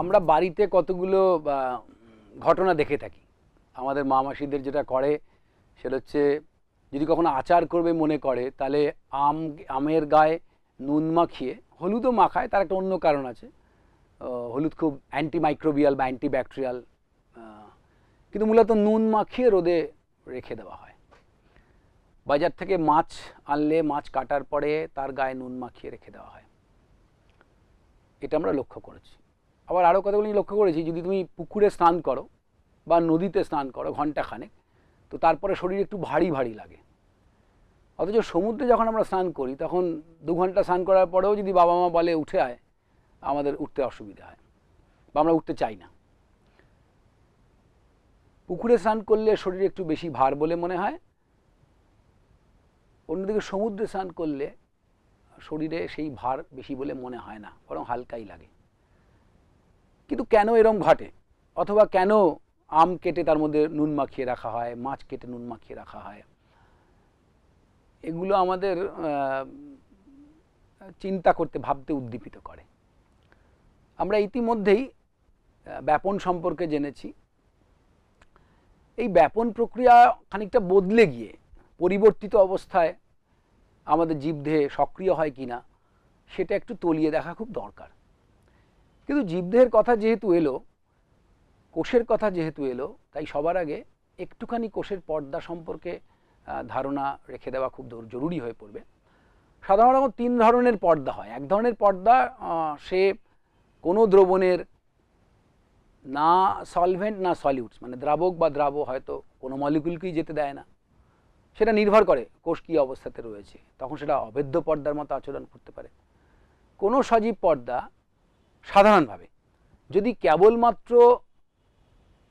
আমরা বাড়িতে কতগুলো ঘটনা দেখে থাকি। আমাদের মা মাসিদের যেটা করে, সেটা হচ্ছে, যদি কখনো আচার করবে মনে করে, তাহলে আম, আমের গায়ে নুন মাখিয়ে, হলুদও মাখায়, তার একটা অন্য কারণ আছে। হলুদ খুব অ্যান্টিমাইক্রোবিয়াল বা অ্যান্টিব্যাকটেরিয়াল কিন্তু মূলত নুন মাখিয়ে রোদে রেখে দেওয়া হয়। বাজার থেকে মাছ আনলে, মাছ কাটার পরে তার গায়ে নুন মাখিয়ে রেখে দেওয়া হয়। এটা আমরা লক্ষ্য করেছি। আবার আরও কতগুলি লক্ষ্য করেছি, যদি তুমি পুকুরে স্নান করো বা নদীতে স্নান করো ঘন্টাখানেক তো তারপরে শরীর একটু ভারী ভারী লাগে। অথচ সমুদ্রে যখন আমরা স্নান করি, তখন দু ঘণ্টা স্নান করার পরেও যদি বাবা মা বলে উঠে আয়, আমাদের উঠতে অসুবিধা হয় বা আমরা উঠতে চাই না। পুকুরে স্নান করলে শরীর একটু বেশি ভার বলে মনে হয়। অন্যদিকে সমুদ্রে স্নান করলে শরীরে সেই ভার বেশি বলে মনে হয় না, বরং হালকাই লাগে। কিন্তু কেন এরম ঘটে? অথবা কেন আম কেটে তার মধ্যে নুন মাখিয়ে রাখা হয়, মাছ কেটে নুন মাখিয়ে রাখা হয়? এগুলো আমাদের চিন্তা করতে, ভাবতে উদ্দীপিত করে। আমরা ইতিমধ্যেই ব্যাপন সম্পর্কে জেনেছি। এই ব্যাপন প্রক্রিয়া খানিকটা বদলে গিয়ে, পরিবর্তিত অবস্থায় আমাদের জীবদেহে সক্রিয় হয় কিনা, সেটা একটু তলিয়ে দেখা খুব দরকার। কিন্তু জীবদেহের কথা যেহেতু এলো, কোষের কথা যেহেতু এলো, তাই সবার আগে একটুখানি কোষের পর্দা সম্পর্কে ধারণা রেখে দেওয়া খুব জরুরি হয়ে পড়বে। সাধারণত তিন ধরনের পর্দা হয়। এক ধরনের পর্দা সে কোনো দ্রবণের না সলভেন্ট না সলিউটস মানে দ্রাবক বা দ্রাব হয়তো কোনো মলিকুলকেই যেতে দেয় না। সেটা নির্ভর করে কোষ কী অবস্থাতে রয়েছে। তখন সেটা অবেদ্য পর্দার মতো আচরণ করতে পারে। কোনো সজীব পর্দা সাধারণভাবে। যদি কেবলমাত্র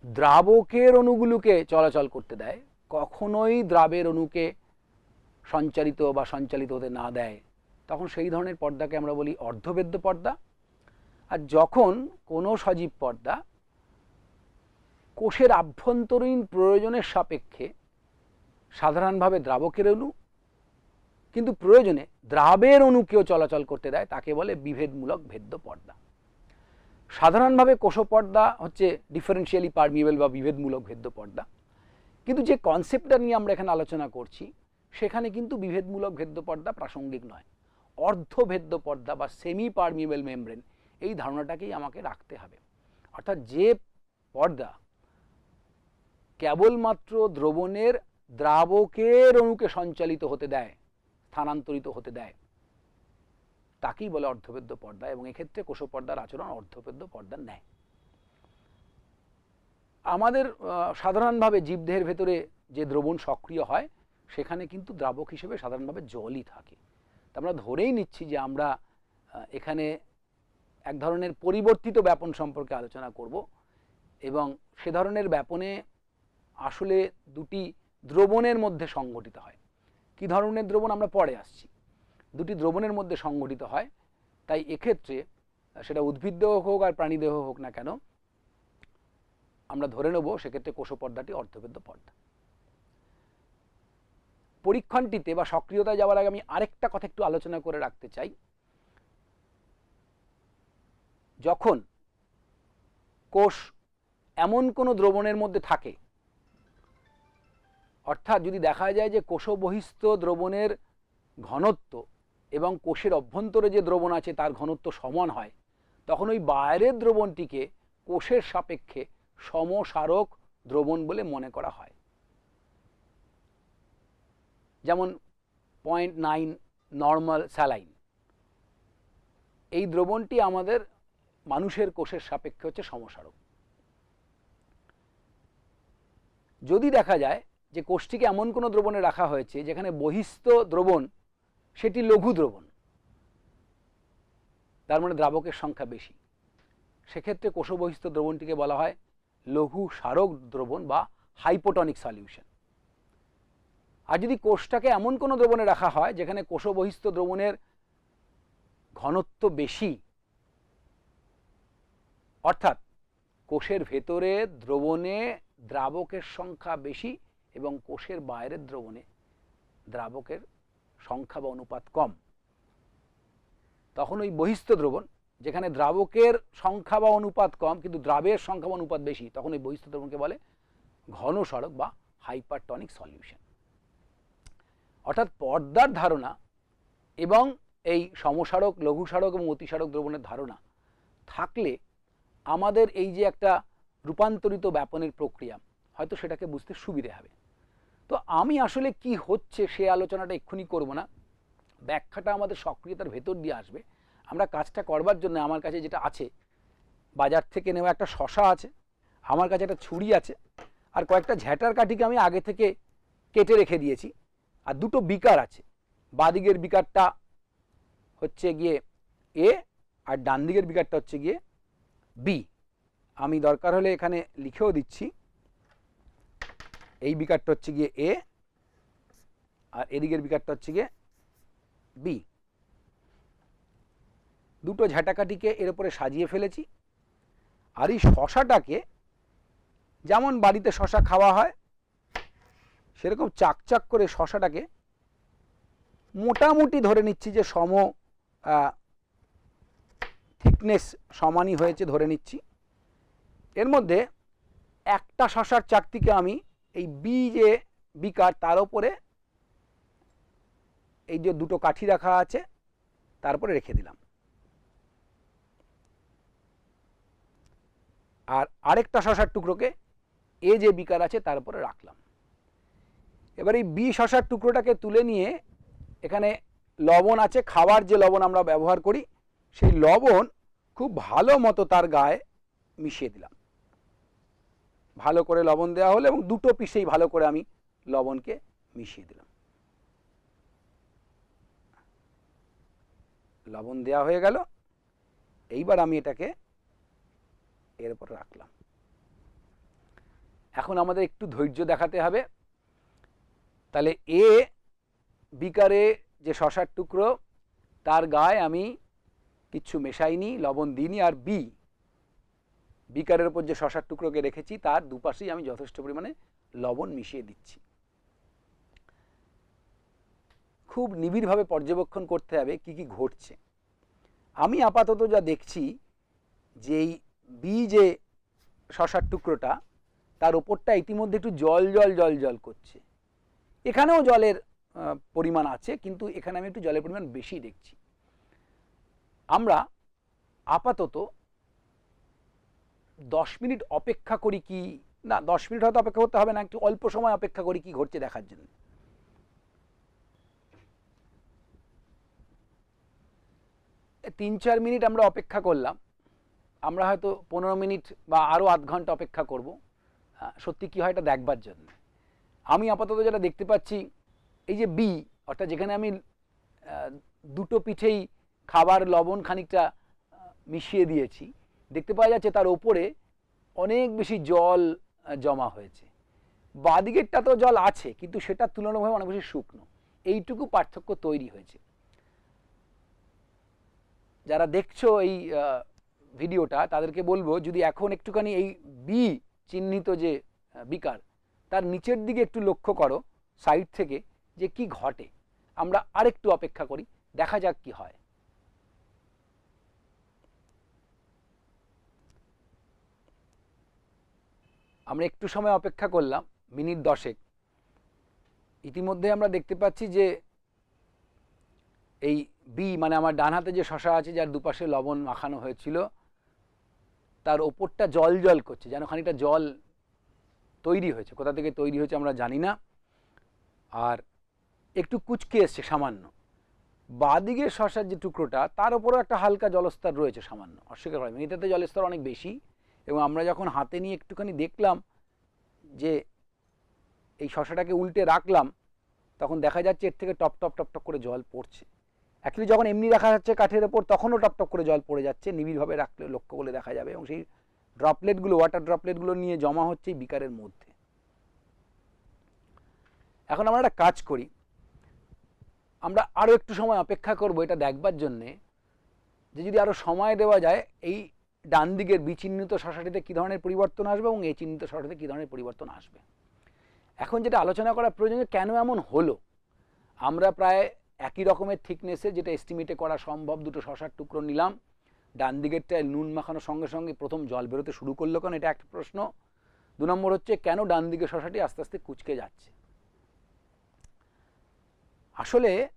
দ্রাবকের অণুগুলোকে চলাচল করতে দেয়, কখনোই দ্রাবের অণুকে সঞ্চারিত বা সঞ্চালিত হতে না দেয়, তখন সেই ধরনের পর্দাকে আমরা বলি অর্ধবেদ্য পর্দা। আর যখন কোনো সজীব পর্দা কোষের আভ্যন্তরীণ প্রয়োজনের সাপেক্ষে সাধারণভাবে দ্রাবকের অণু, কিন্তু প্রয়োজনে দ্রাবের অণুকেও চলাচল করতে দেয়, তাকে বলে বিভেদমূলক ভেদ্য পর্দা। সাধারণভাবে কোষপর্দা হচ্ছে ডিফারেন্সিয়ালি পারমিয়েবল বা বিভেদমূলক ভেদ্য পর্দা কিন্তু যে কনসেপ্টটা নিয়ে আমরা এখানে আলোচনা করছি, সেখানে কিন্তু বিভেদমূলক ভেদ্য পর্দা প্রাসঙ্গিক নয়। অর্ধভেদ্য পর্দা বা সেমি পারমিয়েবল মেমব্রেন এই ধারণাটাকেই আমাকে রাখতে হবে। অর্থাৎ যে পর্দা কেবলমাত্র দ্রবণের দ্রাবকের অণুকে সঞ্চালিত হতে দেয়, স্থানান্তরিত হতে দেয় তাকেই বলে অর্ধবেদ্য পর্দা এবং এক্ষেত্রে কোষপর্দার আচরণ অর্ধবেদ্য পর্দার ন্যায় আমাদের সাধারণভাবে জীবদেহের ভেতরে যে দ্রবণ সক্রিয় হয়, সেখানে কিন্তু দ্রাবক হিসেবে সাধারণভাবে জলই থাকে। তা আমরা ধরেই নিচ্ছি যে আমরা এখানে এক ধরনের পরিবর্তিত ব্যাপন সম্পর্কে আলোচনা করব এবং সে ধরনের ব্যাপনে আসলে দুটি দ্রবণের মধ্যে সংগঠিত হয়। কী ধরনের দ্রবণ? আমরা পরে আসছি। দুটি দ্রবণের মধ্যে সংগঠিত হয়। তাই এক্ষেত্রে, সেটা উদ্ভিদ দেহ হোক আর প্রাণী দেহ হোক না কেন, আমরা ধরে নেব সেক্ষেত্রে কোষপর্দাটি অর্ধবেদ্য পর্দা। পরীক্ষণটিতে বা সক্রিয়তায় যাওয়ার আগে আমি আরেকটা কথা একটু আলোচনা করে রাখতে চাই। যখন কোষ এমন কোনো দ্রবণের মধ্যে থাকে, অর্থাৎ যদি দেখা যায় যে কোষবহিস্থ দ্রবণের ঘনত্ব এবং কোষের অভ্যন্তরে যে দ্রবণ আছে তার ঘনত্ব সমান হয়, তখন ওই বাইরের দ্রবণটিকে কোষের সাপেক্ষে সমসারক দ্রবণ বলে মনে করা হয়। যেমন পয়েন্ট নাইন নর্মাল স্যালাইন এই দ্রবণটি আমাদের মানুষের কোষের সাপেক্ষে হচ্ছে সমসারক। যদি দেখা যায় যে কোষটিকে এমন কোনো দ্রবণে রাখা হয়েছে যেখানে বহিস্থ দ্রবণ সেটি লঘু দ্রবণ তার মানে দ্রাবকের সংখ্যা বেশি। সেক্ষেত্রে কোষবহিস্থ দ্রবণটিকে বলা হয় লঘু সারক দ্রবণ বা হাইপোটনিক সলিউশন। আর যদি কোষটাকে এমন কোনো দ্রবণে রাখা হয় যেখানে কোষবহিস্থ দ্রবণের ঘনত্ব বেশি, অর্থাৎ কোষের ভেতরে দ্রবণে দ্রাবকের সংখ্যা বেশি এবং কোষের বাইরের দ্রবণে দ্রাবকের সংখ্যা বা অনুপাত কম। তখন ওই বহিস্থ দ্রবণ, যেখানে দ্রাবকের সংখ্যা বা অনুপাত কম, কিন্তু দ্রাবের সংখ্যা বা অনুপাত বেশি, তখন ওই বহিস্থ দ্রবণকে বলে ঘন সড়ক বা হাইপারটনিক সলিউশন। অর্থাৎ পর্দার ধারণা এবং এই সমসারক সারক এবং অতিসারক দ্রবণের ধারণা থাকলে আমাদের এই যে একটা রূপান্তরিত ব্যাপনের প্রক্রিয়া, হয়তো সেটাকে বুঝতে সুবিধে হবে। তো আমি আসলে কি হচ্ছে সে আলোচনাটা এক্ষুনি করব না। ব্যাখ্যাটা আমাদের সক্রিয়তার ভেতর দিয়ে আসবে। আমরা কাজটা করবার জন্য আমার কাছে যেটা আছে, বাজার থেকে নেওয়া একটা শশা আছে, আমার কাছে একটা ছুরি আছে, আর কয়েকটা ঝ্যাটার কাঠিকে আমি আগে থেকে কেটে রেখে দিয়েছি। আর দুটো বিকার আছে। বাদিকের বিকারটা হচ্ছে গিয়ে এ, আর ডান দিকের বিকারটা হচ্ছে গিয়ে বি। আমি দরকার হলে এখানে লিখেও দিচ্ছি। এই বিকারটা হচ্ছে গিয়ে এ আর এদিকের বিকারটা হচ্ছে গিয়ে বি দুটো ঝাঁটাকাঠিকে এর উপরে সাজিয়ে ফেলেছি আর এই শশাটাকে যেমন বাড়িতে শশা খাওয়া হয়, সেরকম চাকচাক করে শশাটাকে মোটামুটি ধরে নিচ্ছি যে সম থিকনেস সমানই হয়েছে ধরে নিচ্ছি। এর মধ্যে একটা শশার চাকতিকে আমি এই বি যে বিকার তার উপরে এই যে দুটো কাঠি রাখা আছে তারপরে রেখে দিলাম। আর আরেকটা শশার টুকরোকে এ যে বিকার আছে, তার উপরে রাখলাম। এবার এই বি শশার টুকরোটাকে তুলে নিয়ে এখানে লবণ আছে, খাবার যে লবণ আমরা ব্যবহার করি, সেই লবণ খুব ভালো মতো তার গায়ে মিশিয়ে দিলাম। ভালো করে লবণ দেওয়া হলো এবং দুটো পিসেই ভালো করে আমি লবণকে মিশিয়ে দিলাম। লবণ দেওয়া হয়ে গেল। এইবার আমি এটাকে এর উপর রাখলাম। এখন আমাদের একটু ধৈর্য দেখাতে হবে। তাহলে এ বিকারে যে শশার টুকরো, তার গায়ে আমি কিচ্ছু মেশাইনি, লবণ দিইনি, আর বি বিকারের উপর যে শশার টুকরোকে রেখেছি, তার দুপাশেই আমি যথেষ্ট পরিমাণে লবণ মিশিয়ে দিচ্ছি। খুব নিবিড়ভাবে পর্যবেক্ষণ করতে হবে কি কি ঘটছে। আমি আপাতত যা দেখছি, যে এই বি যে শশার টুকরোটা, তার ওপরটা ইতিমধ্যে একটু জল জল জল জল করছে। এখানেও জলের পরিমাণ আছে, কিন্তু এখানে আমি একটু জলের পরিমাণ বেশি দেখছি। আমরা আপাতত দশ মিনিট অপেক্ষা করি কি? না, দশ মিনিট হয়তো অপেক্ষা করতে হবে না, একটু অল্প সময় অপেক্ষা করি কি ঘটছে দেখার জন্য। তিন চার মিনিট আমরা অপেক্ষা করলাম। আমরা হয়তো পনেরো মিনিট বা আরও আধ ঘণ্টা অপেক্ষা করব। সত্যি কী হয় এটা দেখবার জন্য। আমি আপাতত যেটা দেখতে পাচ্ছি, এই যে বি, অর্থাৎ যেখানে আমি দুটো পিঠেই খাবার লবণ খানিকটা মিশিয়ে দিয়েছি দেখতে পাওয়া যাচ্ছে তার ওপরে অনেক বেশি জল জমা হয়েছে। বাদিকেরটা তো জল আছে, কিন্তু সেটা তুলনাভাবে অনেক বেশি শুকনো। এইটুকু পার্থক্য তৈরি হয়েছে। যারা দেখছ এই ভিডিওটা, তাদেরকে বলব, যদি এখন একটুখানি এই বি চিহ্নিত যে বিকার, তার নিচের দিকে একটু লক্ষ্য করো, সাইড থেকে, যে কি ঘটে। আমরা আরেকটু অপেক্ষা করি, দেখা যাক কি হয়। আমরা একটু সময় অপেক্ষা করলাম, মিনিট দশেক। ইতিমধ্যে আমরা দেখতে পাচ্ছি যে এই বি মানে আমার ডান হাতে যে শশা আছে, যার দুপাশে লবণ মাখানো হয়েছিল, তার ওপরটা জল জল করছে, যেন খানিকটা জল তৈরি হয়েছে। কোথা থেকে তৈরি হয়েছে আমরা জানি না। আর একটু কুচকে এসছে সামান্য। বাদিকের শশার যে টুকরোটা, তার ওপরেও একটা হালকা জলস্তর রয়েছে সামান্য, অস্বীকার করা এটাতে জলস্তর অনেক বেশি। এবং আমরা যখন হাতে নিয়ে একটুখানি দেখলাম যে এই শশাটাকে উল্টে রাখলাম, তখন দেখা যাচ্ছে এর থেকে টপ টপ টপ টপ করে জল পড়ছে। অ্যাকচুয়ালি যখন এমনি রাখা যাচ্ছে কাঠের ওপর, তখনও টপ টপ করে জল পড়ে যাচ্ছে, নিবিড়ভাবে রাখলে লক্ষ্য করলে দেখা যাবে এবং সেই ড্রপলেটগুলো ওয়াটার ড্রপলেটগুলো নিয়ে জমা হচ্ছে বিকারের মধ্যে। এখন আমরা একটা কাজ করি। আমরা আরও একটু সময় অপেক্ষা করব এটা দেখবার জন্যে যে যদি আরও সময় দেওয়া যায়, এই ডান দিকের বিচিহ্নিত শশাটিতে কী ধরনের পরিবর্তন আসবে এবং এই চিহ্নিত শশাটিতে কী ধরনের পরিবর্তন আসবে? এখন যেটা আলোচনা করা প্রয়োজন কেন এমন হলো? আমরা প্রায় একই রকমের থিকনেসে যেটা এস্টিমেটে করা সম্ভব, দুটো শশার টুকরো নিলাম। ডান দিকেরটায় নুন মাখানোর সঙ্গে সঙ্গে প্রথম জল বেরোতে শুরু করল কেন? এটা একটা প্রশ্ন। দু নম্বর হচ্ছে, কেন ডান দিকে শশাটি আস্তে আস্তে কুচকে যাচ্ছে? আসলে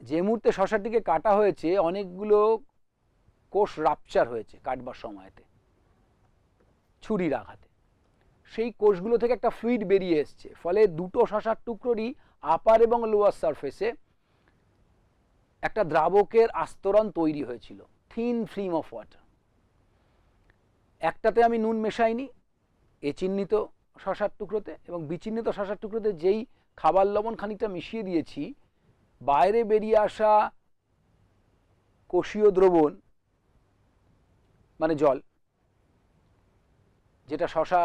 যে মুহূর্তে শশাটিকে কাটা হয়েছে, অনেকগুলো কোষ রাপচার হয়েছে কাটবার সময়তে, ছুরির আঘাতে। সেই কোষগুলো থেকে একটা ফ্লুইড বেরিয়ে এসছে, ফলে দুটো শশার টুকরোরই আপার এবং লোয়ার সারফেসে একটা দ্রাবকের আস্তরণ তৈরি হয়েছিল থিন ফিল্ম অফ ওয়াটার একটাতে আমি নুন মেশাইনি, এ চিহ্নিত শশার টুকরোতে এবং বিচিহ্নিত শশার টুকরোতে যেই খাবার লবণ খানিকটা মিশিয়ে দিয়েছি, বাইরে বেরিয়ে আসা কোষীয় দ্রবণ মানে জল, যেটা শশা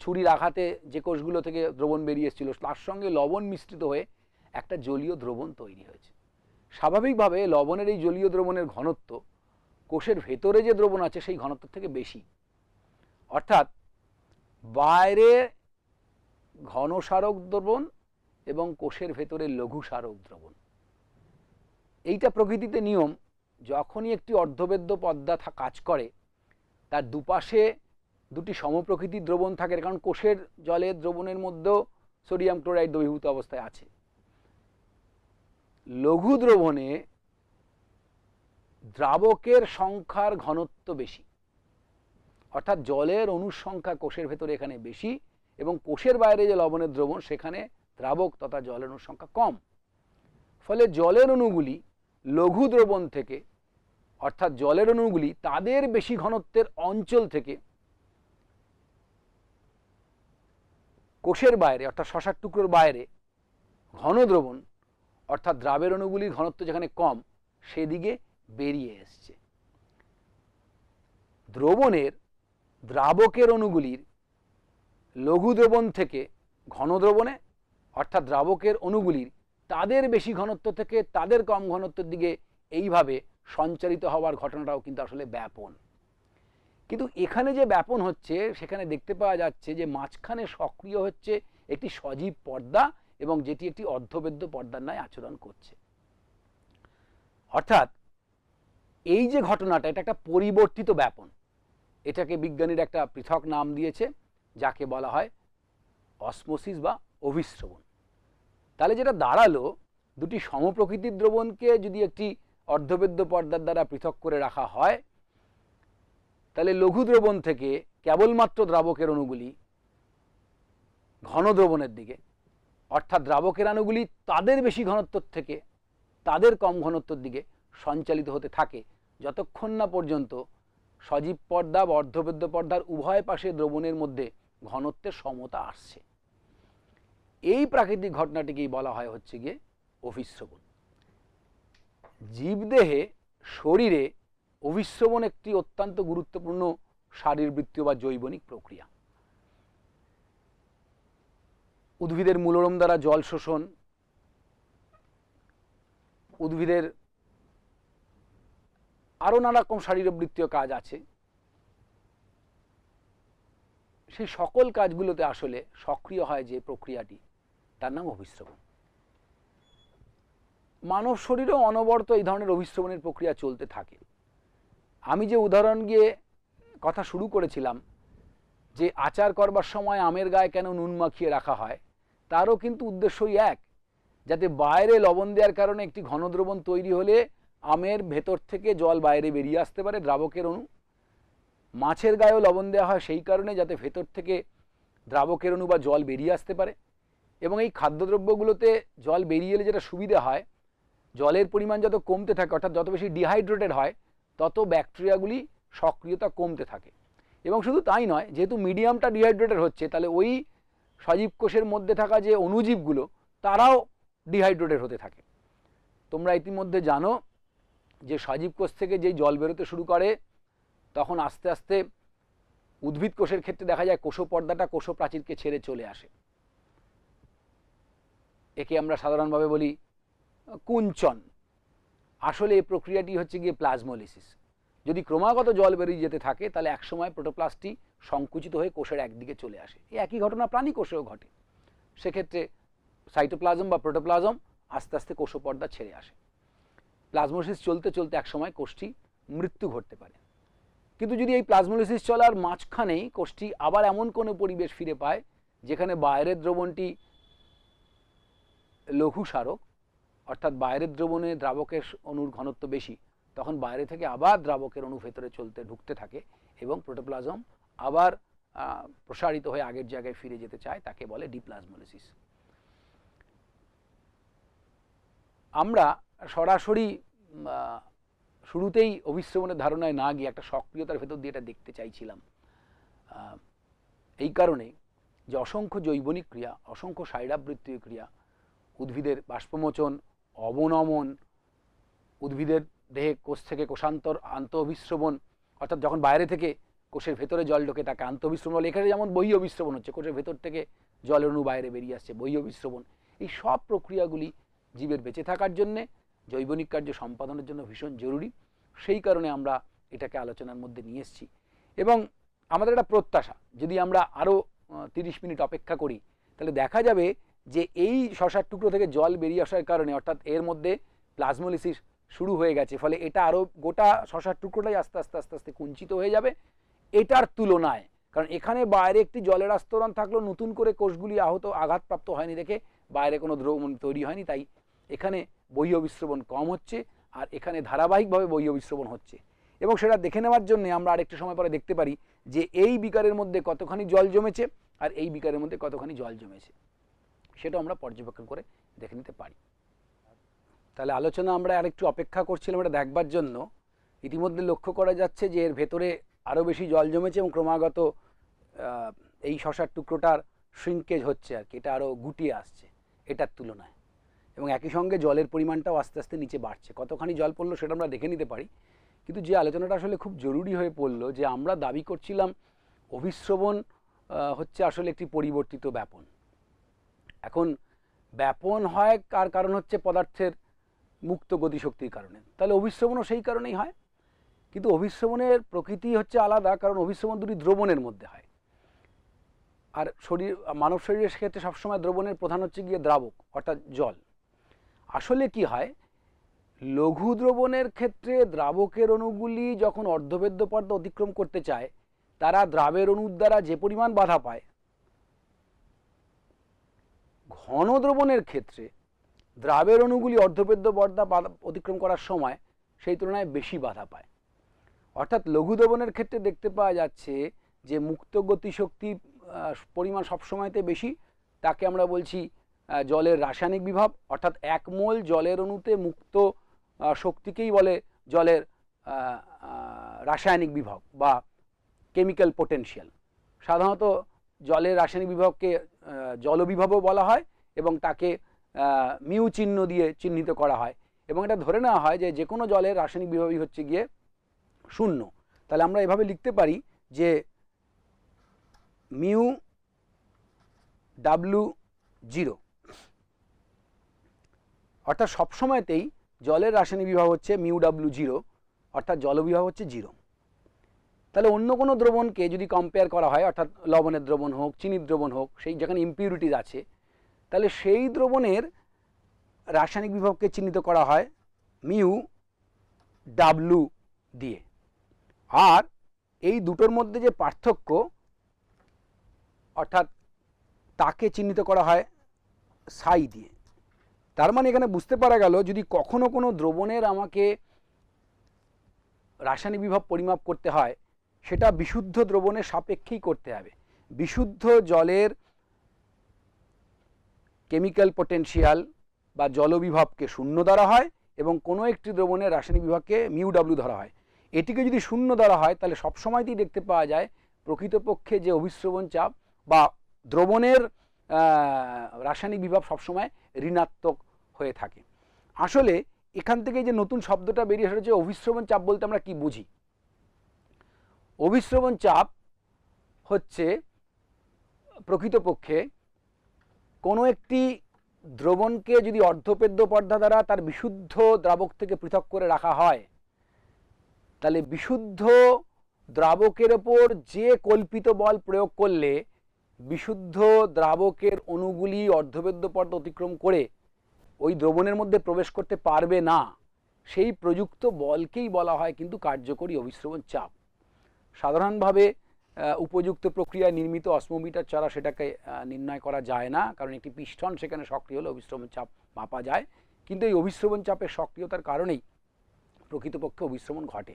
ছুরির আঘাতে যে কোষগুলো থেকে দ্রবণ বেরিয়ে এসেছিল, তার সঙ্গে লবণ মিশ্রিত হয়ে একটা জলীয় দ্রবণ তৈরি হয়েছে। স্বাভাবিকভাবে লবণের এই জলীয় দ্রবণের ঘনত্ব, কোষের ভেতরে যে দ্রবণ আছে সেই ঘনত্ব থেকে বেশি। অর্থাৎ বাইরে ঘন সারক দ্রবণ এবং কোষের ভেতরে লঘু সারক দ্রবণ। এইটা প্রকৃতিতে নিয়ম, যখনই একটি অর্ধবেদ্য পদ্মা কাজ করে তার দুপাশে দুটি সমপ্রকৃতির দ্রবণ থাকে, কারণ কোষের জলের দ্রবণের মধ্যেও সোডিয়াম ক্লোরাইড দ্রবীভূত অবস্থায় আছে। লঘু দ্রবণে দ্রাবকের সংখ্যার ঘনত্ব বেশি, অর্থাৎ জলের অণুর সংখ্যা কোষের ভেতরে এখানে বেশি এবং কোষের বাইরে যে লবণের দ্রবণ, সেখানে দ্রাবক তথা জলের অণুর সংখ্যা কম। ফলে জলের অণুগুলি লঘু দ্রবণ থেকে অর্থাৎ জলের অণুগুলি তাদের বেশি ঘনত্বের অঞ্চল থেকে কোষের বাইরে, অর্থাৎ শশার টুকরোর বাইরে ঘন দ্রবণ, অর্থাৎ দ্রাবের অণুগুলির ঘনত্ব যেখানে কম, সেদিকে বেরিয়ে এসছে। দ্রবণের, দ্রাবকের অণুগুলির লঘু দ্রবণ থেকে ঘন দ্রবণে, অর্থাৎ দ্রাবকের অণুগুলির তাদের বেশি ঘনত্ব থেকে তাদের কম ঘনত্বের দিকে এইভাবে সঞ্চারিত হওয়ার ঘটনাটাও কিন্তু আসলে ব্যাপন। কিন্তু এখানে যে ব্যাপন হচ্ছে, সেখানে দেখতে পাওয়া যাচ্ছে যে মাঝখানে সক্রিয় হচ্ছে একটি সজীব পর্দা এবং যেটি একটি অর্ধবেদ্য পর্দার ন্যায় আচরণ করছে। অর্থাৎ এই যে ঘটনাটা, এটা একটা পরিবর্তিত ব্যাপন। এটাকে বিজ্ঞানীর একটা পৃথক নাম দিয়েছে, যাকে বলা হয় অসমোসিস বা অভিশ্রবণ তাহলে যেটা দাঁড়াল, দুটি সমপ্রকৃতির দ্রবণকে যদি একটি অর্ধবেদ্য পর্দার দ্বারা পৃথক করে রাখা হয়, তাহলে লঘু দ্রবণ থেকে কেবলমাত্র দ্রাবকের অণুগুলি ঘন দ্রবণের দিকে, অর্থাৎ দ্রাবকের অণুগুলি তাদের বেশি ঘনত্বর থেকে তাদের কম ঘনত্বর দিকে সঞ্চালিত হতে থাকে, যতক্ষণ না পর্যন্ত সজীব পর্দা বা অর্ধবেদ্য পর্দার উভয় পাশে দ্রবণের মধ্যে ঘনত্বের সমতা আসছে। এই প্রাকৃতিক ঘটনাটিকেই বলা হয় হচ্ছে গিয়ে অভিশ্রবণ জীবদেহে শরীরে অভিশ্রবণ একটি অত্যন্ত গুরুত্বপূর্ণ শারীরবৃত্তীয় বা জৈবনিক প্রক্রিয়া। উদ্ভিদের মূলরম দ্বারা জল শোষণ, উদ্ভিদের আরও নানারকম শারীরবৃত্তীয় কাজ আছে। সেই সকল কাজগুলোতে আসলে সক্রিয় হয় যে প্রক্রিয়াটি, তার নাম অভিশ্রবণ মানব শরীরেও অনবরত এই ধরনের অভিশ্রবণের প্রক্রিয়া চলতে থাকে। আমি যে উদাহরণ গিয়ে কথা শুরু করেছিলাম, যে আচার করবার সময় আমের গায়ে কেন নুন মাখিয়ে রাখা হয়, তারও কিন্তু উদ্দেশ্যই এক, যাতে বাইরে লবণ দেওয়ার কারণে একটি ঘন দ্রবণ তৈরি হলে আমের ভেতর থেকে জল বাইরে বেরিয়ে আসতে পারে দ্রাবকের অণু। মাছের গায়েও লবণ দেওয়া হয় সেই কারণে যাতে ভেতর থেকে দ্রাবকের অণু বা জল বেরিয়ে আসতে পারে। এবং এই খাদ্যদ্রব্যগুলোতে জল বেরিয়ে এলে যেটা সুবিধা হয় জলের পরিমাণ যত কমতে থাকে, অর্থাৎ যত বেশি ডিহাইড্রেটেড হয়, তত ব্যাকটেরিয়াগুলি সক্রিয়তা কমতে থাকে। এবং শুধু তাই নয়, যেহেতু মিডিয়ামটা ডিহাইড্রেটেড হচ্ছে, তাহলে ওই সজীব কোষের মধ্যে থাকা যে অণুজীবগুলো, তারাও ডিহাইড্রেটেড হতে থাকে। তোমরা ইতিমধ্যে জানো যে সজীব কোষ থেকে যেই জল বেরোতে শুরু করে, তখন আস্তে আস্তে উদ্ভিদ কোষের ক্ষেত্রে দেখা যায় কোষপর্দাটা কোষ প্রাচীরকে ছেড়ে চলে আসে। একে আমরা সাধারণভাবে বলি কুঞ্চন। আসলে এই প্রক্রিয়াটি হচ্ছে গিয়ে প্লাজমোলিসিস। যদি ক্রমাগত জল বেরিয়ে যেতে থাকে, তাহলে একসময় প্রোটোপ্লাস্টটি সংকুচিত হয়ে কোষের একদিকে চলে আসে। এই একই ঘটনা প্রাণী কোষেও ঘটে। সেক্ষেত্রে সাইটোপ্লাজম বা প্রোটোপ্লাজম আস্তে আস্তে কোষপর্দা ছেড়ে আসে। প্লাজমোসিস চলতে চলতে একসময় কোষটি মৃত্যু ঘটতে পারে। কিন্তু যদি এই প্লাজমোলিসিস চলার মাঝখানেই কোষটি আবার এমন কোনো পরিবেশ ফিরে পায়, যেখানে বাইরের দ্রবণটি লঘু সারক অর্থাৎ বাইরের দ্রবণে দ্রাবকের অণুর ঘনত্ব বেশি, তখন বাইরে থেকে আবার দ্রাবকের অণু ভেতরে চলতে ঢুকতে থাকে এবং প্রোটোপ্লাজম আবার প্রসারিত হয়ে আগের জায়গায় ফিরে যেতে চায়, তাকে বলে ডিপ্লাজমোলিসিস। আমরা সরাসরি শুরুতেই অভিশ্রবণের ধারণায় না গিয়ে একটা সক্রিয়তার ভেতর দিয়ে এটা দেখতে চাইছিলাম। এই কারণে যে অসংখ্য জৈবনিক ক্রিয়া, অসংখ্য সাইরাবৃত্তীয় ক্রিয়া, উদ্ভিদের বাষ্পমোচন অবনমন উদ্ভিদের দেহে কোষ থেকে কোষান্তর আন্ত অভিশ্রবণ অর্থাৎ যখন বাইরে থেকে কোষের ভেতরে জল ঢোকে তাকে আন্ত অভিশ্রবণ বলে। এখানে যেমন বহি অভিশ্রবণ হচ্ছে, কোষের ভেতর থেকে জলের অণু বাইরে বেরিয়ে আসছে বহি অভিশ্রবণ এই সব প্রক্রিয়াগুলি জীবের বেঁচে থাকার জন্যে, জৈবনিক কার্য সম্পাদনের জন্য ভীষণ জরুরি। সেই কারণে আমরা এটাকে আলোচনার মধ্যে নিয়ে এসেছি। এবং আমাদের একটা প্রত্যাশা, যদি আমরা আরও তিরিশ মিনিট অপেক্ষা করি, তাহলে দেখা যাবে যে এই শশার টুকরো থেকে জল বেরিয়ে আসার কারণে, অর্থাৎ এর মধ্যে প্লাজমোলিসিস শুরু হয়ে গেছে, ফলে এটা আরও গোটা শশার টুকরোটাই আস্তে আস্তে আস্তে আস্তে কুঞ্চিত হয়ে যাবে। এটার তুলনায়, কারণ এখানে বাইরে একটি জলের আস্তরণ থাকলেও নতুন করে কোষগুলি আহত, আঘাতপ্রাপ্ত হয়নি দেখে বাইরে কোনো দ্রবণ তৈরি হয়নি, তাই এখানে বহিঃ বিশ্রবণ কম হচ্ছে আর এখানে ধারাবাহিকভাবে বহিঃ বিশ্রবণ হচ্ছে। এবং সেটা দেখে নেওয়ার জন্য আমরা আরেকটু সময় পরে দেখতে পারি যে এই বিকারের মধ্যে কতখানি জল জমেছে আর এই বিকারের মধ্যে কতখানি জল জমেছে। সেটা আমরা পর্যবেক্ষণ করে দেখে নিতে পারি। তাহলে আলোচনা আমরা আরেকটু অপেক্ষা করছিলাম এটা দেখবার জন্য। ইতিমধ্যে লক্ষ্য করা যাচ্ছে যে এর ভেতরে আরও বেশি জল জমেছে এবং ক্রমাগত এই শশার টুকরোটার শ্রিঙ্কেজ হচ্ছে আর কি, এটা আরও গুটিয়ে আসছে এটার তুলনায়। এবং একই সঙ্গে জলের পরিমাণটাও আস্তে আস্তে নিচে বাড়ছে। কতখানি জল পড়ল সেটা আমরা দেখে নিতে পারি। কিন্তু যে আলোচনাটা আসলে খুব জরুরি হয়ে পড়ল যে আমরা দাবি করছিলাম অভিশ্রবণ হচ্ছে আসলে একটি পরিবর্তিত ব্যাপন। এখন ব্যাপন হয় কার কারণ হচ্ছে পদার্থের মুক্ত গতিশক্তির কারণে। তাহলে অভিশ্রবণও সেই কারণেই হয়। কিন্তু অভিশ্রবণের প্রকৃতি হচ্ছে আলাদা, কারণ অভিশ্রবণ দুটি দ্রবণের মধ্যে হয়। আর শরীর, মানব শরীরের ক্ষেত্রে সবসময় দ্রবণের প্রধান হচ্ছে গিয়ে দ্রাবক, অর্থাৎ জল। আসলে কি হয়? লঘু দ্রবণের ক্ষেত্রে দ্রাবকের অণুগুলি যখন অর্ধবেদ্য পর্দা অতিক্রম করতে চায়, তারা দ্রাবের অণুর দ্বারা যে পরিমাণ বাধা পায় ঘন দ্রবণের ক্ষেত্রে দ্রাবের অণুগুলি অর্ধবেদ্য পর্দা অতিক্রম করার সময় সেই তুলনায় বেশি বাধা পায়। অর্থাৎ লঘু দ্রবণের ক্ষেত্রে দেখতে পাওয়া যাচ্ছে যে মুক্ত গতিশক্তি পরিমাণ সবসময়তে বেশি। তাকে আমরা বলছি জলের রাসায়নিক বিভব অর্থাৎ এক মোল জলের অণুতে মুক্ত শক্তিকেই বলে জলের রাসায়নিক বিভব বা কেমিক্যাল পোটেনশিয়াল। সাধারণত জলের রাসায়নিক বিভবকে জলবিভবও বলা হয় এবং তাকে মিউ চিহ্ন দিয়ে চিহ্নিত করা হয়। এবং এটা ধরে নেওয়া হয় যে যে কোনো জলের রাসায়নিক বিভবই হচ্ছে গিয়ে শূন্য। তাহলে আমরা এভাবে লিখতে পারি যে, মিউ ডাব্লু জিরো। অর্থাৎ সবসময়তেই জলের রাসায়নিক বিভাগ হচ্ছে মিউ ডাব্লু জিরো, অর্থাৎ জলবিভাগ হচ্ছে জিরো। তাহলে অন্য কোনো দ্রবণকে যদি কম্পেয়ার করা হয়, অর্থাৎ লবণের দ্রবণ হোক, চিনির দ্রবণ হোক, সেই যেখানে ইম্পিউরিটিজ আছে, তাহলে সেই দ্রবণের রাসায়নিক বিভবকে চিহ্নিত করা হয় মিউ ডাব্লু দিয়ে। আর এই দুটোর মধ্যে যে পার্থক্য, অর্থাৎ তাকে চিহ্নিত করা হয় সাই দিয়ে। তার মানে এখানে বুঝতে পারা গেল, যদি কখনো কোনো দ্রবণের আমাকে রাসায়নিক বিভব পরিমাপ করতে হয় সেটা বিশুদ্ধ দ্রবণের সাপেক্ষেই করতে হবে। বিশুদ্ধ জলের কেমিক্যাল পোটেনশিয়াল বা জলবিভবকে শূন্য ধরা হয় এবং কোনো একটি দ্রবণের রাসায়নিক বিভাগকে মিউ ডাব্লিউ ধরা হয়। এটিকে যদি শূন্য ধরা হয়, তাহলে সবসময়তেই দেখতে পাওয়া যায়, প্রকৃতপক্ষে যে অভিশ্রবণ চাপ বা দ্রবণের রাসায়নিক বিভব সবসময় ঋণাত্মক হয়ে থাকে। আসলে এখান থেকে যে নতুন শব্দটা বেরিয়ে এসেছে, অভিশ্রবণ চাপ বলতে আমরা কি বুঝি? অভিশ্রবণ চাপ হচ্ছে প্রকৃতপক্ষে কোনো একটি দ্রবণকে যদি অর্ধপেদ্য পর্দা দ্বারা তার বিশুদ্ধ দ্রাবক থেকে পৃথক করে রাখা হয়, তাহলে বিশুদ্ধ দ্রাবকের ওপর যে কল্পিত বল প্রয়োগ করলে বিশুদ্ধ দ্রাবকের অণুগুলি অর্ধবেদ্য পর্দা অতিক্রম করে ওই দ্রবণের মধ্যে প্রবেশ করতে পারবে না, সেই প্রযুক্ত বলকেই বলা হয় কিন্তু কার্যকরী অভিশ্রবণ চাপ। সাধারণভাবে উপযুক্ত প্রক্রিয়ায় নির্মিত অসমোমিটার ছাড়া সেটাকে নির্ণয় করা যায় না। কারণ একটি পিস্টন সেখানে সক্রিয় হলে অভিশ্রবণ চাপ মাপা যায়। কিন্তু এই অভিশ্রবণ চাপের সক্রিয়তার কারণেই প্রকৃতপক্ষে অভিশ্রবণ ঘটে।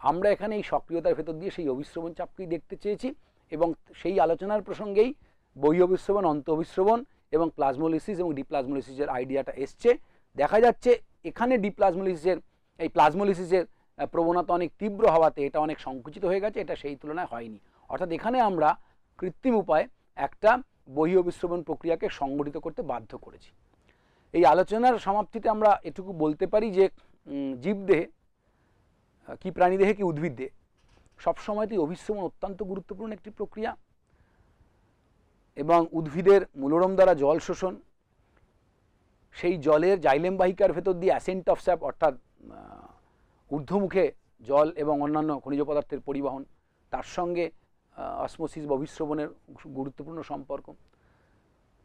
আমরা এখানে এই সক্রিয়তার ভেতর দিয়ে সেই অভিশ্রবণ চাপকেই দেখতে চেয়েছি এবং সেই আলোচনার প্রসঙ্গেই বহি অভিশ্রবণ অন্ত অভিশ্রবণ এবং প্লাজমোলিসিস এবং ডিপ্লাজমোলিসিসের আইডিয়াটা এসছে। দেখা যাচ্ছে এখানে ডিপ্লাজমোলিসিসের, এই প্লাজমোলিসিসের প্রবণতা অনেক তীব্র হওয়াতে এটা অনেক সংকুচিত হয়ে গেছে, এটা সেই তুলনায় হয়নি। অর্থাৎ এখানে আমরা কৃত্রিম উপায়ে একটা বহি অভিশ্রবণ প্রক্রিয়াকে সংগঠিত করতে বাধ্য করেছি। এই আলোচনার সমাপ্তিতে আমরা এটুকু বলতে পারি যে জীবদেহে কি প্রাণীদেহে, কি উদ্ভিদদেহে সবসময়তেই অভিশ্রবণ অত্যন্ত গুরুত্বপূর্ণ একটি প্রক্রিয়া এবং উদ্ভিদের মূলরম দ্বারা জল শোষণ, সেই জলের জাইলেম বাহিকার ভেতর দিয়ে অ্যাসেন্ট অফ স্যাপ অর্থাৎ ঊর্ধ্বমুখে জল এবং অন্যান্য খনিজ পদার্থের পরিবহন তার সঙ্গে অসমোসিস বা অভিশ্রবণের গুরুত্বপূর্ণ সম্পর্ক।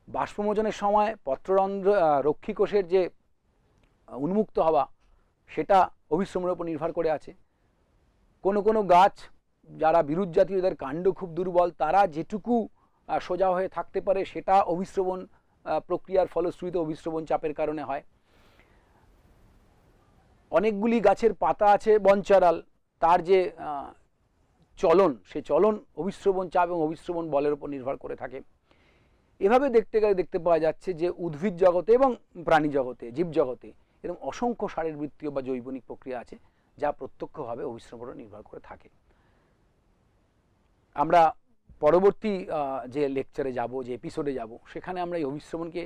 বাষ্পমোচনের সময় পত্ররন্ধ্র আহ, রক্ষী কোষের যে উন্মুক্ত হওয়া সেটা অভিশ্রমের উপর নির্ভর করে আছে। কোনো কোনো গাছ যারা বিরুৎ জাতীয় যাদের কাণ্ড খুব দুর্বল তারা যেটুকু সোজা হয়ে থাকতে পারে সেটা অভিশ্রবণ প্রক্রিয়ার ফলশ্রুতিতে অভিশ্রবণ চাপের কারণে হয়। অনেকগুলি গাছের পাতা আছে বনচারাল, তার যে চলন, সে চলন অভিশ্রবণ চাপ এবং অভিশ্রবণ বলের উপর নির্ভর করে থাকে। এভাবে দেখতে গেলে দেখতে পাওয়া যাচ্ছে যে, উদ্ভিদ জগতে এবং প্রাণী জগতে জীবজগতে এরকম অসংখ্য শারীরবৃত্তীয় বা জৈবনিক প্রক্রিয়া আছে যা প্রত্যক্ষভাবে অভিশ্রবণ নির্ভর করে থাকে। আমরা পরবর্তী যে লেকচারে যাব, যে এপিসোডে যাব, সেখানে আমরা এই অভিশ্রবণকে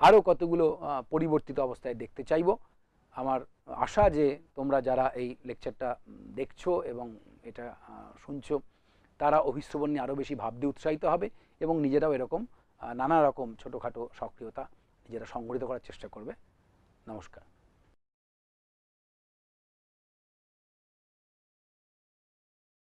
আরও কতগুলো পরিবর্তিত অবস্থায় দেখতে চাইব। আমার আশা যে তোমরা যারা এই লেকচারটা দেখছ এবং এটা শুনছো, তারা অভিশ্রবণ নিয়ে আরও বেশি ভাবতে উৎসাহিত হবে এবং নিজেরাও এরকম নানা রকম ছোটোখাটো সক্রিয়তা নিজেরা সংগঠিত করার চেষ্টা করবে। নমস্কার।